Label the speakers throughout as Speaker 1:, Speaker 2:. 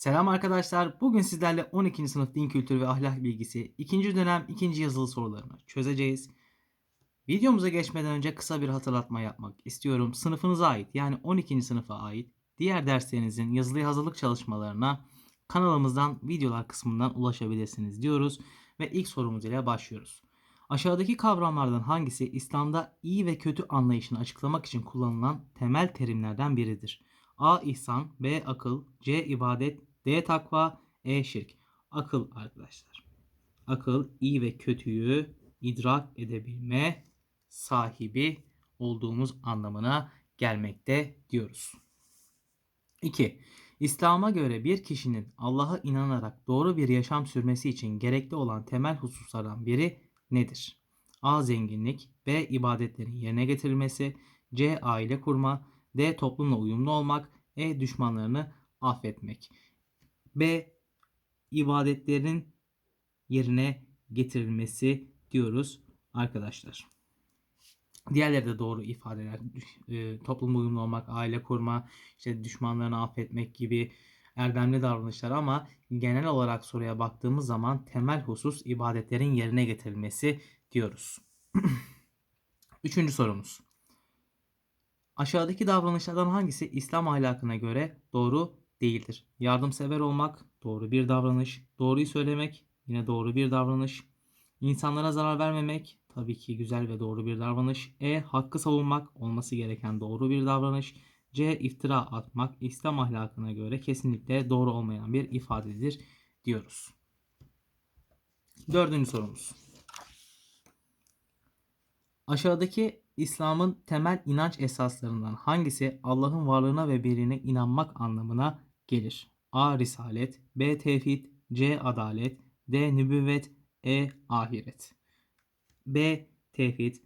Speaker 1: Selam arkadaşlar. Bugün sizlerle 12. sınıf din kültürü ve ahlak bilgisi 2. dönem 2. yazılı sorularını çözeceğiz. Videomuza geçmeden önce kısa bir hatırlatma yapmak istiyorum. Sınıfınıza ait yani 12. sınıfa ait diğer derslerinizin yazılı hazırlık çalışmalarına kanalımızdan videolar kısmından ulaşabilirsiniz diyoruz ve ilk sorumuz ile başlıyoruz. Aşağıdaki kavramlardan hangisi İslam'da iyi ve kötü anlayışını açıklamak için kullanılan temel terimlerden biridir? A. ihsan B. Akıl C. ibadet D. Takva E. Şirk Akıl arkadaşlar. Akıl iyi ve kötüyü idrak edebilme sahibi olduğumuz anlamına gelmekte diyoruz. 2. İslam'a göre bir kişinin Allah'a inanarak doğru bir yaşam sürmesi için gerekli olan temel hususlardan biri nedir? A. Zenginlik B. ibadetlerin yerine getirilmesi C. Aile kurma D. Toplumla uyumlu olmak E. Düşmanlarını affetmek B. ibadetlerin yerine getirilmesi diyoruz arkadaşlar. Diğerleri de doğru ifadeler. E, toplumla uyumlu olmak, aile kurma, işte düşmanlarını affetmek gibi erdemli davranışlar ama genel olarak soruya baktığımız zaman temel husus ibadetlerin yerine getirilmesi diyoruz. Üçüncü sorumuz. Aşağıdaki davranışlardan hangisi İslam ahlakına göre doğru değildir? Yardımsever olmak doğru bir davranış. Doğruyu söylemek yine doğru bir davranış. İnsanlara zarar vermemek tabii ki güzel ve doğru bir davranış. E. Hakkı savunmak olması gereken doğru bir davranış. C. iftira atmak İslam ahlakına göre kesinlikle doğru olmayan bir ifadedir diyoruz. Dördüncü sorumuz. Aşağıdaki İslam'ın temel inanç esaslarından hangisi Allah'ın varlığına ve birliğine inanmak anlamına gelir? A. Risalet B. Tevhid C. Adalet D. Nübüvvet E. Ahiret B. Tevhid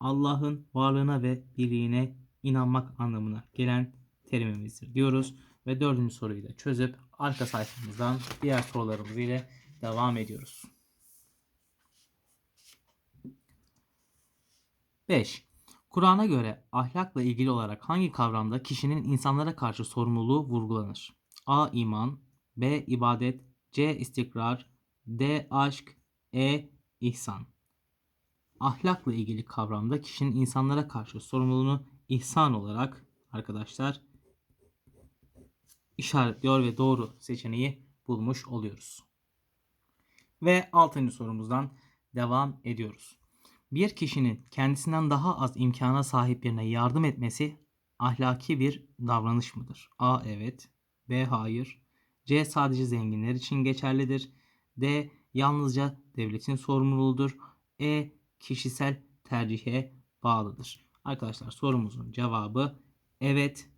Speaker 1: Allah'ın varlığına ve birliğine inanmak anlamına gelen terimimizdir diyoruz. Ve dördüncü soruyu da çözüp arka sayfamızdan diğer sorularımız ile devam ediyoruz. 5. Kur'an'a göre ahlakla ilgili olarak hangi kavramda kişinin insanlara karşı sorumluluğu vurgulanır? A. iman B. ibadet C. istikrar D. Aşk E. ihsan Ahlakla ilgili kavramda kişinin insanlara karşı sorumluluğunu ihsan olarak arkadaşlar işaretliyor ve doğru seçeneği bulmuş oluyoruz. Ve 6. sorumuzdan devam ediyoruz. Bir kişinin kendisinden daha az imkana sahip birine yardım etmesi ahlaki bir davranış mıdır? A. Evet. B. Hayır. C. Sadece zenginler için geçerlidir. D. Yalnızca devletin sorumluluğudur. E. Kişisel tercihe bağlıdır. Arkadaşlar sorumuzun cevabı evet.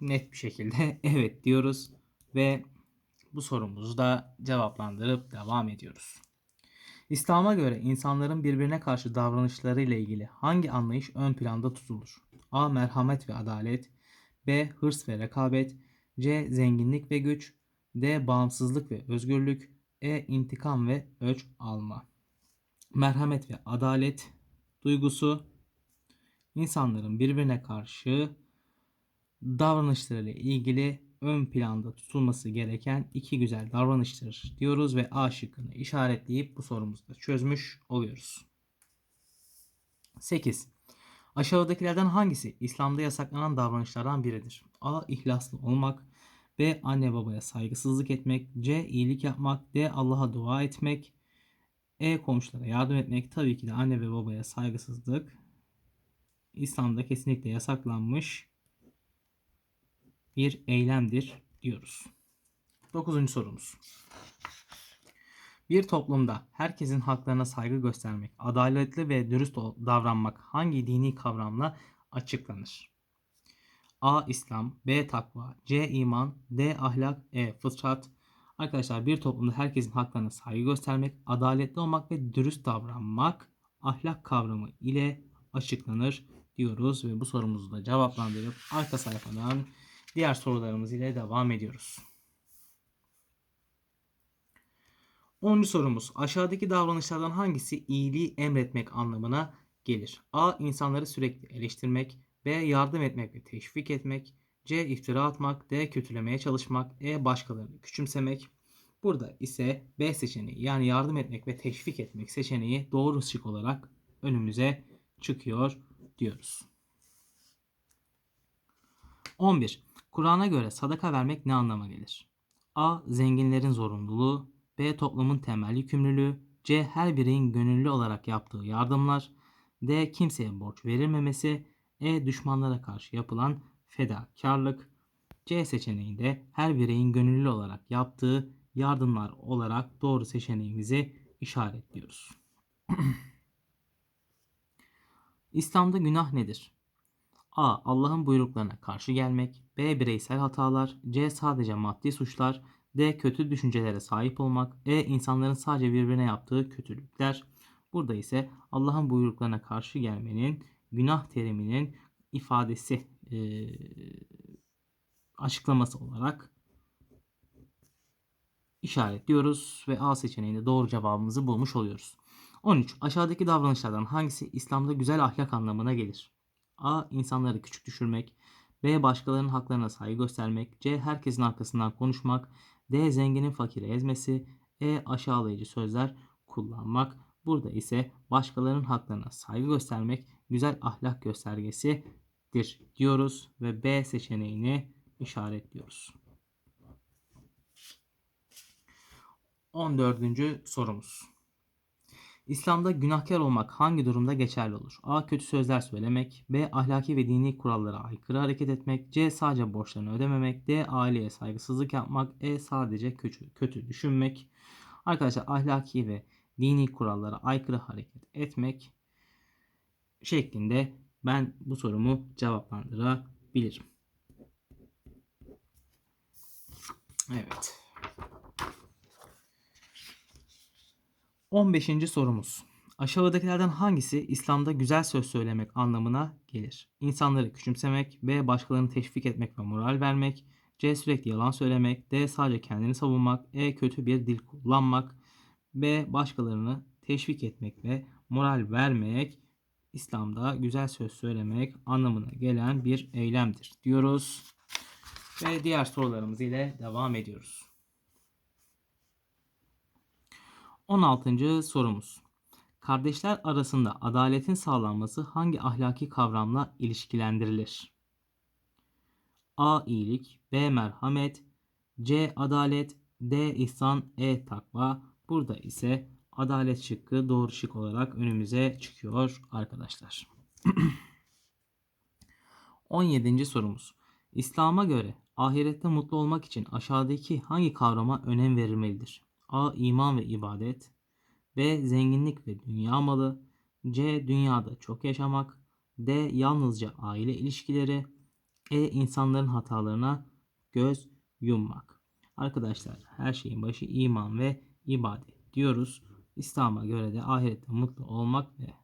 Speaker 1: Net bir şekilde evet diyoruz ve bu sorumuzu da cevaplandırıp devam ediyoruz. İslam'a göre insanların birbirine karşı davranışları ile ilgili hangi anlayış ön planda tutulur? A. Merhamet ve adalet B. Hırs ve rekabet C. Zenginlik ve güç D. Bağımsızlık ve özgürlük E. intikam ve öç alma Merhamet ve adalet duygusu insanların birbirine karşı davranışlarıyla ilgili ön planda tutulması gereken iki güzel davranıştır diyoruz ve A şıkkını işaretleyip bu sorumuzu da çözmüş oluyoruz. 8. Aşağıdakilerden hangisi İslam'da yasaklanan davranışlardan biridir? A. İhlaslı olmak B. Anne babaya saygısızlık etmek C. iyilik yapmak D. Allah'a dua etmek E. Komşulara yardım etmek Tabii ki de anne ve babaya saygısızlık İslam'da kesinlikle yasaklanmış bir eylemdir diyoruz. Dokuzuncu sorumuz. Bir toplumda herkesin haklarına saygı göstermek, adaletli ve dürüst davranmak hangi dini kavramla açıklanır? A. İslam B. Takva C. iman D. Ahlak E. Fıtrat Arkadaşlar bir toplumda herkesin haklarına saygı göstermek, adaletli olmak ve dürüst davranmak ahlak kavramı ile açıklanır diyoruz ve bu sorumuzu da cevaplandırıp arka sayfadan diğer sorularımız ile devam ediyoruz. 10. sorumuz. Aşağıdaki davranışlardan hangisi iyiliği emretmek anlamına gelir? A. İnsanları sürekli eleştirmek. B. Yardım etmek ve teşvik etmek. C. iftira atmak. D. Kötülemeye çalışmak. E. Başkalarını küçümsemek. Burada ise B seçeneği yani yardım etmek ve teşvik etmek seçeneği doğru şık olarak önümüze çıkıyor diyoruz. 11. Kur'an'a göre sadaka vermek ne anlama gelir? A. Zenginlerin zorunluluğu. B. Toplumun temel yükümlülüğü. C. Her bireyin gönüllü olarak yaptığı yardımlar. D. Kimseye borç verilmemesi. E. Düşmanlara karşı yapılan fedakarlık. C seçeneğinde her bireyin gönüllü olarak yaptığı yardımlar olarak doğru seçeneğimizi işaretliyoruz. İslam'da günah nedir? A. Allah'ın buyruklarına karşı gelmek. B. Bireysel hatalar. C. Sadece maddi suçlar. D. Kötü düşüncelere sahip olmak. E. insanların sadece birbirine yaptığı kötülükler. Burada ise Allah'ın buyruklarına karşı gelmenin günah teriminin ifadesi e, açıklaması olarak işaretliyoruz ve A seçeneğinde doğru cevabımızı bulmuş oluyoruz. 13. Aşağıdaki davranışlardan hangisi İslam'da güzel ahlak anlamına gelir? A. İnsanları küçük düşürmek. B. Başkalarının haklarına saygı göstermek. C. Herkesin arkasından konuşmak. D. Zenginin fakiri ezmesi. E. Aşağılayıcı sözler kullanmak. Burada ise başkalarının haklarına saygı göstermek güzel ahlak göstergesidir diyoruz ve B seçeneğini işaretliyoruz. 14. sorumuz. İslam'da günahkar olmak hangi durumda geçerli olur? A. Kötü sözler söylemek. B. Ahlaki ve dini kurallara aykırı hareket etmek. C. Sadece borçlarını ödememek. D. Aileye saygısızlık yapmak. E. Sadece kötü, kötü düşünmek. Arkadaşlar ahlaki ve dini kurallara aykırı hareket etmek şeklinde ben bu sorumu cevaplandırabilirim. Evet. 15. sorumuz. Aşağıdakilerden hangisi İslam'da güzel söz söylemek anlamına gelir? İnsanları küçümsemek, B. Başkalarını teşvik etmek ve moral vermek, C. Sürekli yalan söylemek, D. Sadece kendini savunmak, E. Kötü bir dil kullanmak, B. Başkalarını teşvik etmek ve moral vermek İslam'da güzel söz söylemek anlamına gelen bir eylemdir diyoruz. Ve diğer sorularımız ile devam ediyoruz. 16. sorumuz. Kardeşler arasında adaletin sağlanması hangi ahlaki kavramla ilişkilendirilir? A. iyilik B. Merhamet C. Adalet D. ihsan E. Takva Burada ise adalet şıkkı doğru şık olarak önümüze çıkıyor arkadaşlar. 17. sorumuz. İslam'a göre ahirette mutlu olmak için aşağıdaki hangi kavrama önem verilmelidir? A. iman ve ibadet B. Zenginlik ve dünya malı C. Dünyada çok yaşamak D. Yalnızca aile ilişkileri E. insanların hatalarına göz yummak. Arkadaşlar her şeyin başı iman ve ibadet diyoruz. İslam'a göre de ahirette mutlu olmak ve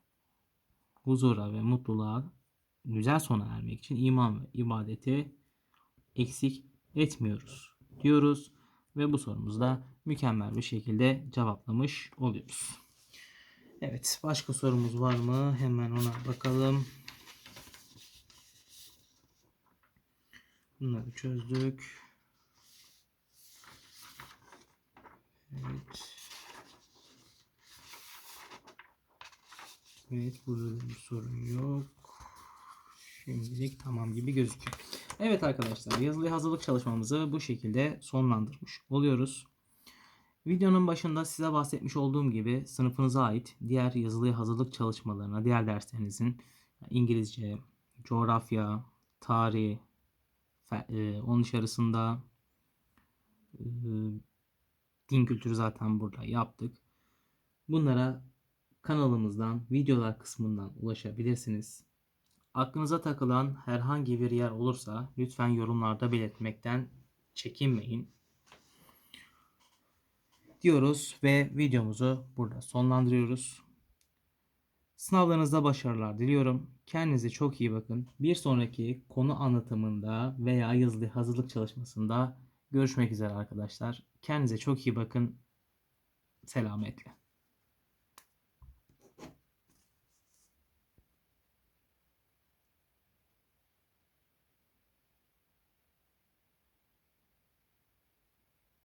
Speaker 1: huzura ve mutluluğa güzel sona ermek için iman ve ibadeti eksik etmiyoruz diyoruz ve bu sorumuzda mükemmel bir şekilde cevaplamış oluyoruz. Evet başka sorumuz var mı? Hemen ona bakalım. Bunları çözdük. Evet. Evet burada bir sorun yok. Şimdilik tamam gibi gözüküyor. Evet arkadaşlar yazılı hazırlık çalışmamızı bu şekilde sonlandırmış oluyoruz. Videonun başında size bahsetmiş olduğum gibi sınıfınıza ait diğer yazılı hazırlık çalışmalarına, diğer derslerinizin İngilizce, coğrafya, tarih, e, onun dışarısında e, din kültürü zaten burada yaptık. Bunlara kanalımızdan videolar kısmından ulaşabilirsiniz. Aklınıza takılan herhangi bir yer olursa lütfen yorumlarda belirtmekten çekinmeyin. Diyoruz ve videomuzu burada sonlandırıyoruz. Sınavlarınızda başarılar diliyorum. Kendinize çok iyi bakın. Bir sonraki konu anlatımında veya yazılı hazırlık çalışmasında görüşmek üzere arkadaşlar. Kendinize çok iyi bakın. Selametle.